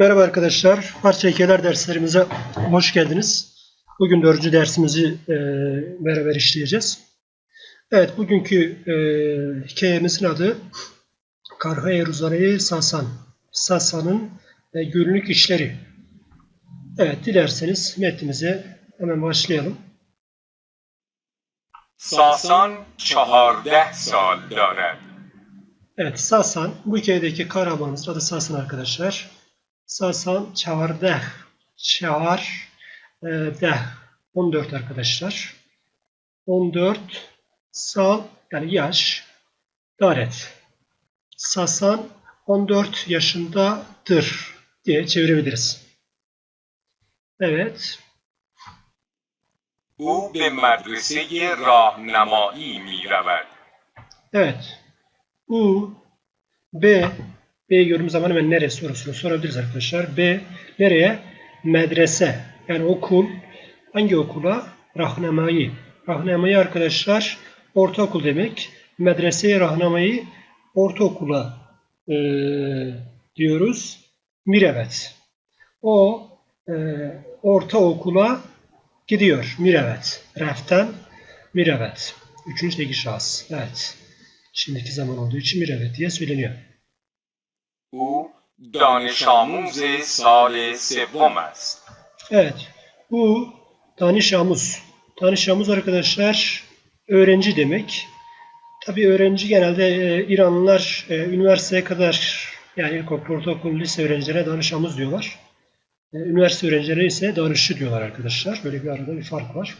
Merhaba arkadaşlar, parça heykeler derslerimize hoş geldiniz. Bugün dördüncü dersimizi e, beraber işleyeceğiz. Evet, bugünkü e, hikayemizin adı Karha Eruzarayı Sasan. Sasan'ın e, günlük işleri. Evet, dilerseniz metnimize hemen başlayalım. Sasan çaharde sal. Evet, Sasan, bu hikayedeki kahramanımız adı Sasan arkadaşlar Sasan Çavardeh. Çavar e, deh. 14 arkadaşlar. 14 sal yani yaş. Daret. Sasan 14 yaşındadır diye çevirebiliriz. Evet. او به مدرسه راهنمایی می رود Evet. U, B, B gördüğümüz zaman hemen neresi sorusunu sorabiliriz arkadaşlar. B, nereye? Medrese. Yani okul. Hangi okula? Rahnamayı. Rahnamayı arkadaşlar ortaokul demek. Medreseye rahnamayı ortaokula e, diyoruz. Mirevet. O e, ortaokula gidiyor. Mirevet. Reften Mirevet. Üçüncü teki şahıs. Evet. Şimdiki zaman olduğu için Mirevet diye söyleniyor. او دانش آموز سال سوم است Evet. Bu Danişamuz. Danişamuz arkadaşlar öğrenci demek. Tabii öğrenci genelde e, İranlılar e, üniversiteye kadar yani ilkokul, ortaokul, lise öğrencilerine danışamız diyorlar. E, üniversite öğrencilerine ise danışçı diyorlar arkadaşlar. Böyle bir arada bir fark var.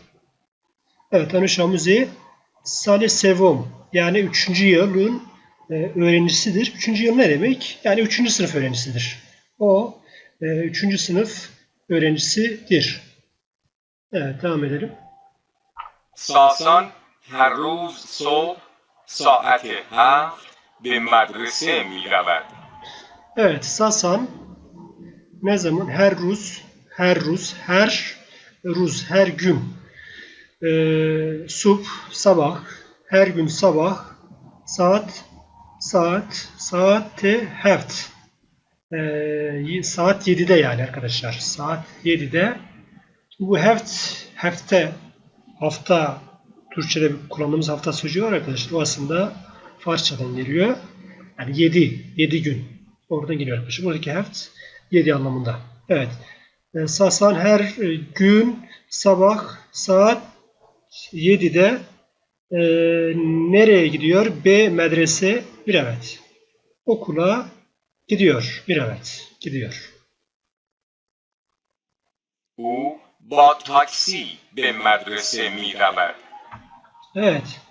Evet, danışamızı Sale Sevom yani 3. yılın e, öğrencisidir. 3. yıl ne demek? Yani 3. sınıf öğrencisidir. O 3. sınıf öğrencisidir. Evet, devam edelim. ساسان هر روز صبح ساعت هفت به مدرسه می رود Evet, Sasan ne zaman? Her Rus, her Rus, her Rus, her gün. Ee, sub, sabah, her gün sabah, saat, saat, saate heft. Ee, saat 7'de yani arkadaşlar. Saat 7'de. Bu heft, hefte, hafta, Türkçe'de kullandığımız hafta sözcüğü var arkadaşlar. O aslında Farsçadan geliyor. Yani 7, 7 gün. Oradan geliyor arkadaşlar. Buradaki heft 7 anlamında. Evet. Ee, Sasan her e, gün sabah saat 7'de e, nereye gidiyor? B medrese bir evet. Okula gidiyor. Bir evet. Gidiyor. او با تاکسی به مدرسه می رود Evet.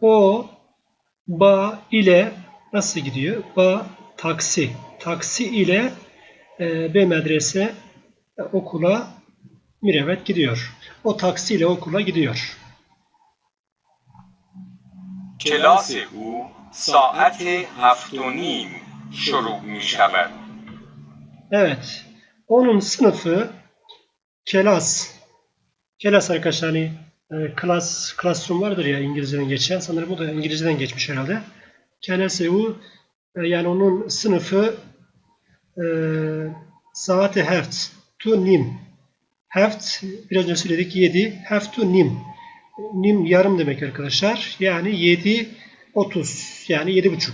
O ba ile nasıl gidiyor? Ba taksi. Taksi ile e, B medrese e, okula Mirevet gidiyor. O taksi ile okula gidiyor. کلاس او ساعت هفت و نیم شروع می شود Evet. Onun sınıfı kelas. Kelas arkadaşlar hani e, class, classroom vardır ya İngilizceden geçen. Sanırım bu da İngilizceden geçmiş herhalde. Kelasevu e, yani onun sınıfı e, saati heft to nim. Heft biraz önce söyledik 7. Heft to nim. nim yarım demek arkadaşlar. Yani 7 30 yani 7,5.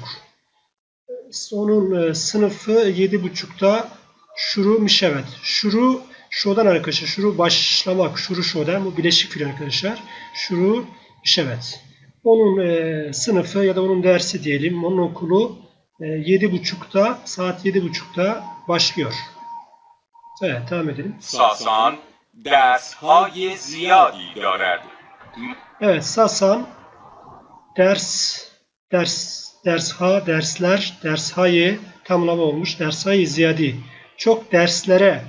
Onun e, sınıfı 7,5'ta şuru mişevet. Şuru şodan arkadaşlar. Şuru başlamak. Şuru şodan. Bu bileşik fiil arkadaşlar. Şuru mişevet. Onun e, sınıfı ya da onun dersi diyelim. Onun okulu e, 7.30'da saat 7.30'da başlıyor. Evet devam edelim. Sasan ders ha ziyadi darad. Evet Sasan ders ders ders ha dersler ders hayı tamlama olmuş ders hayı ziyadi. Çok derslere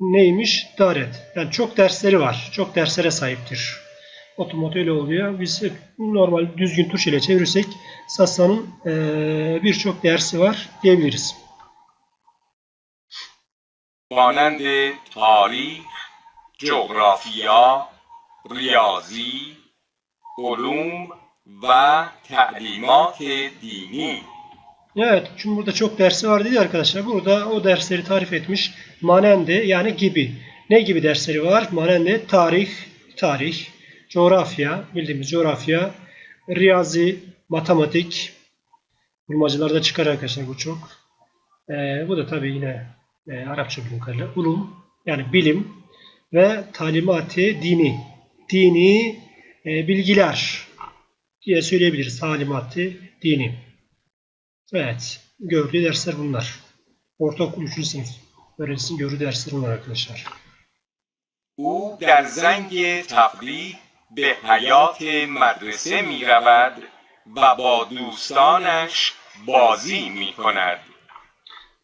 neymiş? Daret. Yani çok dersleri var. Çok derslere sahiptir. Otomoto öyle oluyor. Biz normal düzgün tuş ile çevirirsek Sasa'nın e, birçok dersi var diyebiliriz. Manende tarih, coğrafya, ریاضی علوم و تعلیمات دینی Evet, çünkü burada çok dersi var dedi arkadaşlar. Burada o dersleri tarif etmiş. Manendi yani gibi. Ne gibi dersleri var? Manendi tarih, tarih, coğrafya, bildiğimiz coğrafya, riyazi, matematik. Bulmacılarda çıkar arkadaşlar bu çok. Ee, bu da tabii yine e, Arapça bildiğim kadarıyla. Ulum yani bilim ve talimati dini. Dini e, bilgiler diye söyleyebiliriz. Talimati dini. Evet. Gördüğü dersler bunlar. Ortaokul 3. sınıf öğrencisinin gördüğü dersler bunlar arkadaşlar. او در زنگ تفریح به حیات مدرسه می رود و با دوستانش بازی می کند.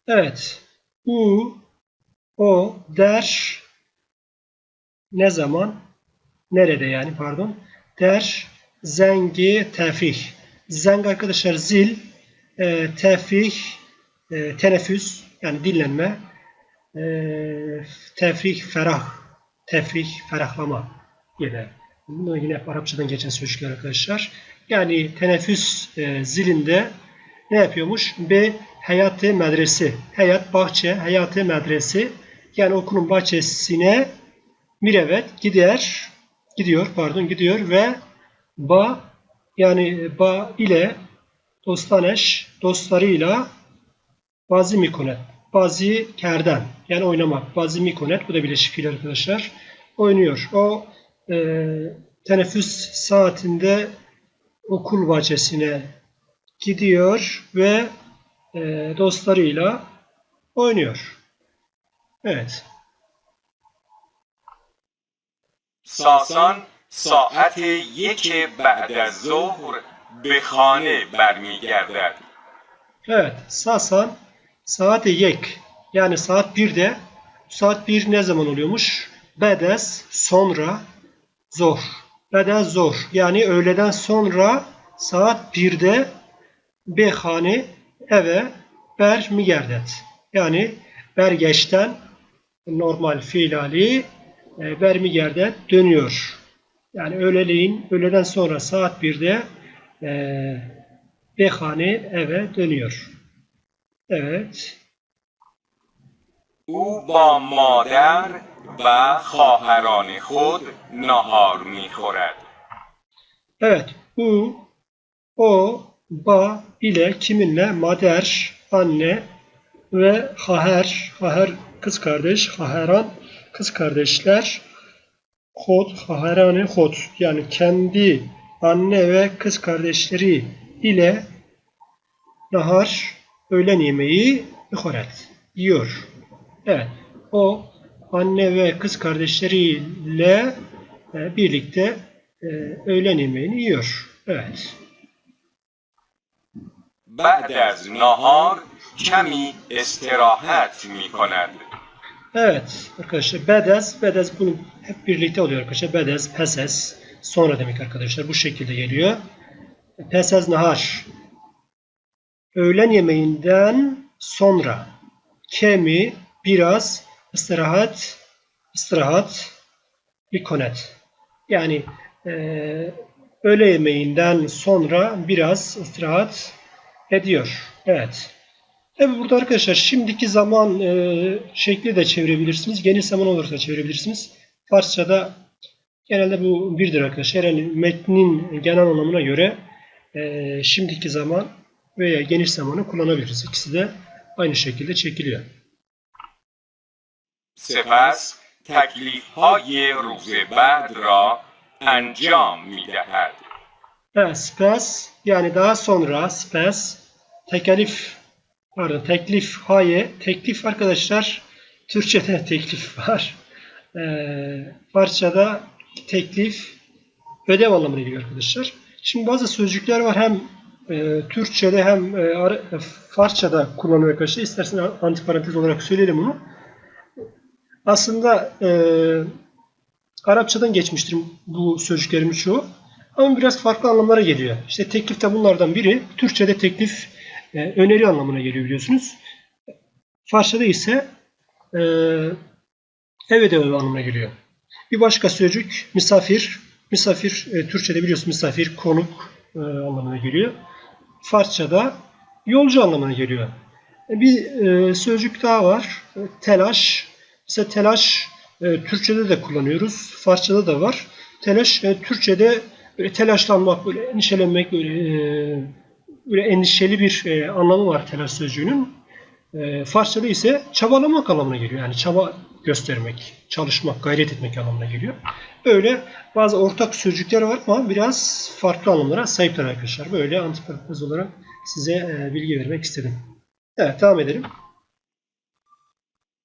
Evet. U, o, der, ne zaman, nerede yani pardon. Der, zengi, tefih. Zeng arkadaşlar zil, e, tefih, e, teneffüs yani dinlenme. E, tefrih, ferah. Tefrih, ferahlama gibi. Bunlar yine Arapçadan geçen sözcükler arkadaşlar. Yani teneffüs e, zilinde ne yapıyormuş? B hayatı medresi. Hayat bahçe, hayatı medresi. Yani okulun bahçesine bir evet gider, gidiyor pardon gidiyor ve ba yani ba ile dostaneş dostlarıyla bazı mikonet, bazı kerden yani oynamak, bazı mikonet bu da bileşik fiil arkadaşlar oynuyor. O e, teneffüs saatinde okul bahçesine gidiyor ve e, dostlarıyla oynuyor. Evet. ساسان ساعت یک بعد از ظهر به خانه برمیگردد. Evet. Sasan saat yek yani saat 1'de saat 1 ne zaman oluyormuş? Bedes sonra zor. Bedes zor. Yani öğleden sonra saat 1'de behane eve ber migerdet. Yani bergeçten normal fiil hali e, ber migerdet dönüyor. Yani öğleleyin öğleden sonra saat 1'de e, behane eve dönüyor. Evet. او با مادر و خواهران خود نهار میخورد. Evet. U, o, ba ile kiminle? Mader, anne ve haher, haher kız kardeş, haheran kız kardeşler, hod, haherane hod yani kendi anne ve kız kardeşleri ile nahar öğlen yemeği ihoret yiyor. Evet. O anne ve kız kardeşleriyle e, birlikte e, öğlen yemeğini yiyor. Evet. بعد از نهار کمی استراحت می کند. Evet arkadaşlar bedez, bedez bunu hep birlikte oluyor arkadaşlar. Bedez, peses, sonra demek arkadaşlar bu şekilde geliyor. Pesez nahar. Öğlen yemeğinden sonra kemi biraz istirahat istirahat ikonet. Yani e, öğle yemeğinden sonra biraz istirahat ediyor. Evet. Tabi burada arkadaşlar şimdiki zaman e, şekli de çevirebilirsiniz. Geniş zaman olursa çevirebilirsiniz. Farsçada genelde bu birdir arkadaşlar. Yani metnin genel anlamına göre e, şimdiki zaman veya geniş zamanı kullanabiliriz. İkisi de aynı şekilde çekiliyor. سپس تکلیف های روز بعد را انجام می دهد. Evet, spes yani daha sonra spes teklif pardon teklif haye teklif arkadaşlar Türkçe'de teklif var. Ee, Farsça'da teklif ödev anlamına geliyor arkadaşlar. Şimdi bazı sözcükler var hem e, Türkçe'de hem e, e, Farsça'da kullanılıyor arkadaşlar. İsterseniz antiparantez olarak söyleyelim bunu. Aslında e, Arapçadan geçmiştir bu sözcüklerin çoğu. Ama biraz farklı anlamlara geliyor. İşte teklif de bunlardan biri. Türkçe'de teklif e, öneri anlamına geliyor biliyorsunuz. Farsça'da ise e, ev ödevi anlamına geliyor. Bir başka sözcük misafir. Misafir e, Türkçe'de biliyorsunuz misafir, konuk e, anlamına geliyor. Farsça'da yolcu anlamına geliyor. E, Bir e, sözcük daha var. E, Telaş. Mesela telaş e, Türkçe'de de kullanıyoruz. Farsça'da da var. Telaş e, Türkçe'de böyle telaşlanmak, böyle endişelenmek, böyle, e, böyle endişeli bir e, anlamı var telaş sözcüğünün. E, Farsça'da ise çabalamak anlamına geliyor. Yani çaba göstermek, çalışmak, gayret etmek anlamına geliyor. Böyle bazı ortak sözcükler var ama biraz farklı anlamlara sahipler arkadaşlar. Böyle antiparantez olarak size e, bilgi vermek istedim. Evet devam edelim.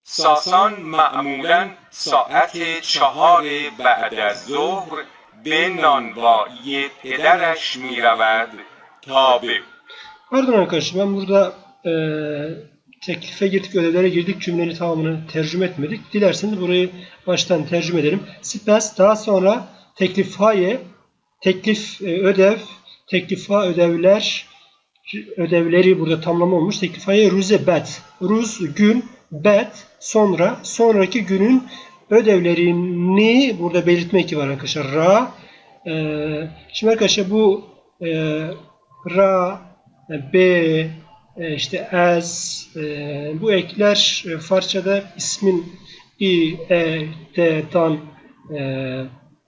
ساسان معمولا ساعت چهار بعد از ظهر به نانوایی پدرش می رود tabi. Pardon arkadaşlar ben burada e, teklife girdik, ödevlere girdik cümlenin tamamını tercüme etmedik. Dilerseniz burayı baştan tercüme edelim. Sipes daha sonra teklifaye, teklif e, ödev, teklifa ödevler, ödevleri burada tamlama olmuş. Teklifaye rüze bet. Ruz gün, bet sonra, sonraki günün ödevlerini burada belirtmek var arkadaşlar. Ra. E, şimdi arkadaşlar bu e, ra B e, işte as e, bu ekler e, Farsçada ismin i, e, t, tan e,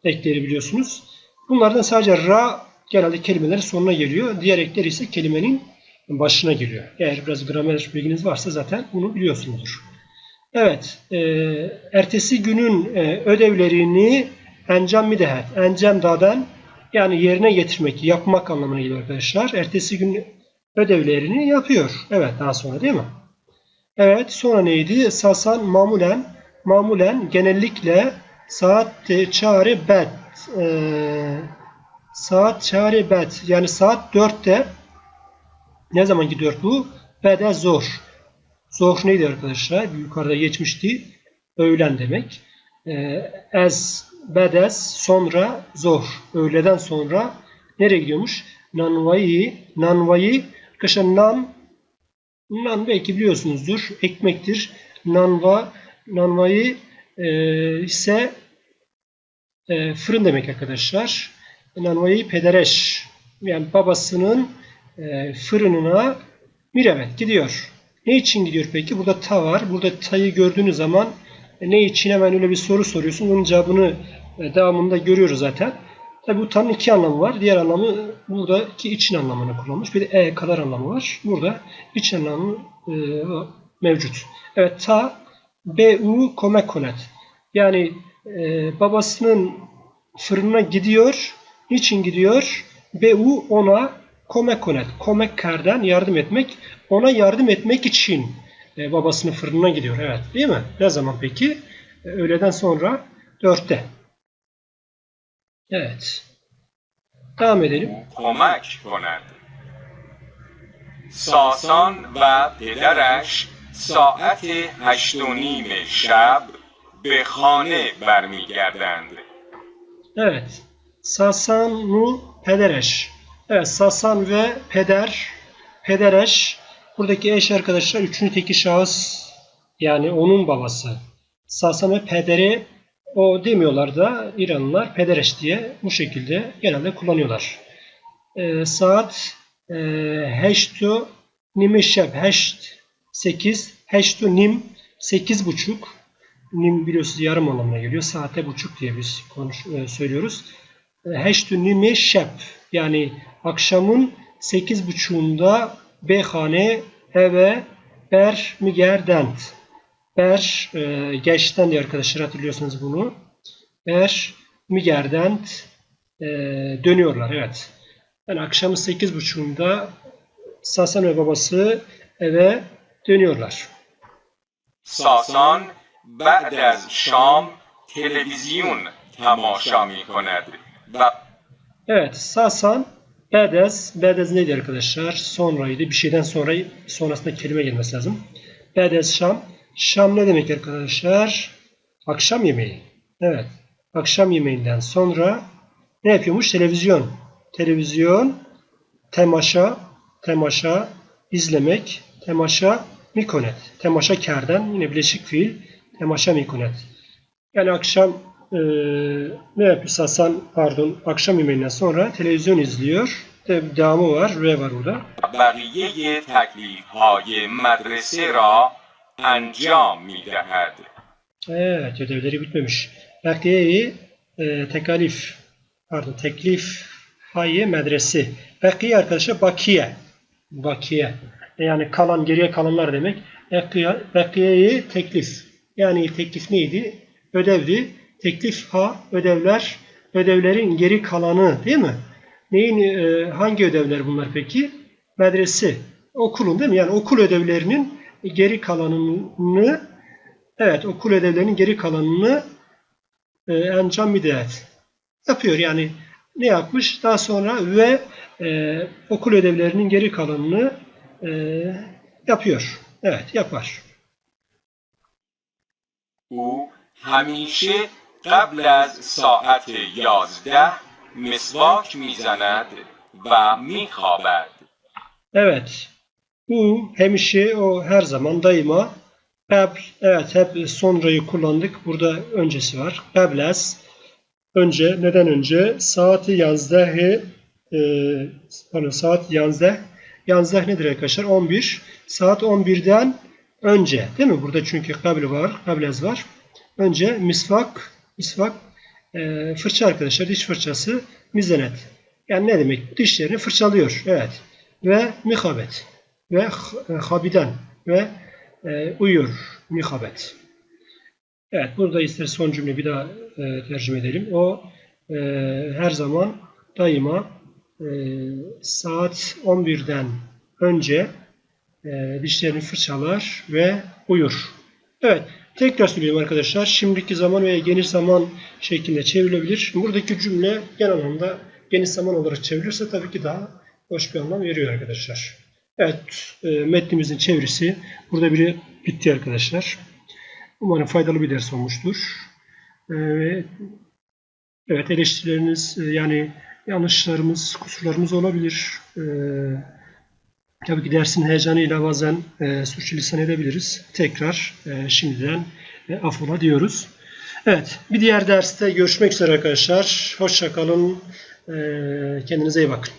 ekleri biliyorsunuz. Bunlardan sadece ra genelde kelimelerin sonuna geliyor. Diğer ekler ise kelimenin başına geliyor. Eğer biraz gramer bilginiz varsa zaten bunu biliyorsunuzdur. Evet, e, ertesi günün e, ödevlerini encam midehet, encam dadan yani yerine getirmek, yapmak anlamına geliyor arkadaşlar. Ertesi gün ödevlerini yapıyor. Evet, daha sonra değil mi? Evet, sonra neydi? Sasan mamulen, mamulen genellikle saat e, çare bet, e, saat çare bet, yani saat 4'te ne zaman gidiyor bu? Bede zor. Zor neydi arkadaşlar? Yukarıda geçmişti. Öğlen demek. Ee, ez, bedes, sonra zor. Öğleden sonra nereye gidiyormuş? Nanvayı, nanvayı, arkadaşlar nan, nan belki biliyorsunuzdur. Ekmektir. Nanva, nanvayı e, ise e, fırın demek arkadaşlar. Nanvayı pedereş. Yani babasının e, fırınına mirevet gidiyor. Ne için gidiyor peki? Burada ta var. Burada tayı gördüğünüz zaman ne için hemen öyle bir soru soruyorsun. Onun cevabını e, devamında görüyoruz zaten. Tabi bu tanın iki anlamı var. Diğer anlamı buradaki için anlamını kullanmış. Bir de e kadar anlamı var. Burada iç anlamı e, mevcut. Evet ta bu komekonet. Yani e, babasının fırınına gidiyor. Niçin gidiyor? Bu ona komekonet. Komekkerden yardım etmek. Ona yardım etmek için e, babasının fırınına gidiyor. Evet değil mi? Ne zaman peki? E, öğleden sonra dörtte. Evet. Devam edelim. کمک کند ساسان و پدرش ساعت هشت و نیم شب به خانه برمیگردند Evet. Sasanu Pedereş. Evet Sasan ve Peder. Pedereş. Buradaki eş arkadaşlar üçüncü teki şahıs yani onun babası. Sasan ve Pederi o demiyorlar da İranlılar Pedereş diye bu şekilde genelde kullanıyorlar. Ee, saat e, heştu nimişeb heşt 8 heştu nim 8 buçuk nim biliyorsunuz yarım anlamına geliyor. Saate buçuk diye biz konuş, e, söylüyoruz. Heştü nimi şep yani akşamın sekiz buçuğunda behane eve ber migerdent. Ber e, geçten diye arkadaşlar hatırlıyorsunuz bunu. Ber migerdent e, dönüyorlar evet. Yani akşamın sekiz buçuğunda Sasan ve babası eve dönüyorlar. ساسان بعد از شام تلویزیون تماشا می کند و Evet, Sasan, Bedez. Bedez neydi arkadaşlar? Sonraydı. Bir şeyden sonra sonrasında kelime gelmesi lazım. Bedez Şam. Şam ne demek arkadaşlar? Akşam yemeği. Evet. Akşam yemeğinden sonra ne yapıyormuş? Televizyon. Televizyon, temaşa, temaşa, izlemek, temaşa, mikonet. Temaşa kerden yine bileşik fiil, temaşa mikonet. Yani akşam e, ne yapıyor Hasan pardon akşam yemeğinden sonra televizyon izliyor. de- devamı var. Ve var burada. بقیه تکلیف های مدرسه را انجام می دهد. Evet, ödevleri bitmemiş. Bakiyeyi e, tekalif, pardon teklif hayye medresi. Bakiye arkadaşlar bakiye. Bakiye. Yani kalan, geriye kalanlar demek. Bakiye, bakiyeyi teklif. Yani teklif neydi? Ödevdi. Teklif H ödevler, ödevlerin geri kalanı değil mi? Neyin e, hangi ödevler bunlar peki? Medrese, okulun değil mi? Yani okul ödevlerinin geri kalanını evet okul ödevlerinin geri kalanını e, encam müdeet yapıyor. Yani ne yapmış? Daha sonra ve e, okul ödevlerinin geri kalanını e, yapıyor. Evet yapar. O hamishe قبل از ساعت یازده مسواک میزند و میخوابد. Evet. Bu hemişe o her zaman daima Qabl, evet hep sonrayı kullandık. Burada öncesi var. Qablaz önce neden önce saati yazdehi e, pardon, saat yazde yazdah nedir arkadaşlar? 11. Saat 11'den önce değil mi? Burada çünkü kabl var, kablez var. Önce misvak, misvak e, fırça arkadaşlar. Diş fırçası mizenet. Yani ne demek? Dişlerini fırçalıyor. Evet. Ve mihabet. Ve h- e, habiden. Ve e, uyur. Mihabet. Evet. Burada ister son cümle bir daha e, tercüme edelim. O e, her zaman daima e, saat 11'den önce e, dişlerini fırçalar ve uyur. Evet. Tekrar söyleyeyim arkadaşlar. Şimdiki zaman veya geniş zaman şeklinde çevrilebilir. Buradaki cümle genel anlamda geniş zaman olarak çevrilirse tabii ki daha hoş bir anlam veriyor arkadaşlar. Evet. E, metnimizin çevirisi burada biri bitti arkadaşlar. Umarım faydalı bir ders olmuştur. E, evet eleştirileriniz e, yani yanlışlarımız, kusurlarımız olabilir. E, tabii ki dersin heyecanıyla bazen e, sürçülisan edebiliriz. Tekrar e, şimdiden e, affola diyoruz. Evet, bir diğer derste görüşmek üzere arkadaşlar. Hoşçakalın. E, kendinize iyi bakın.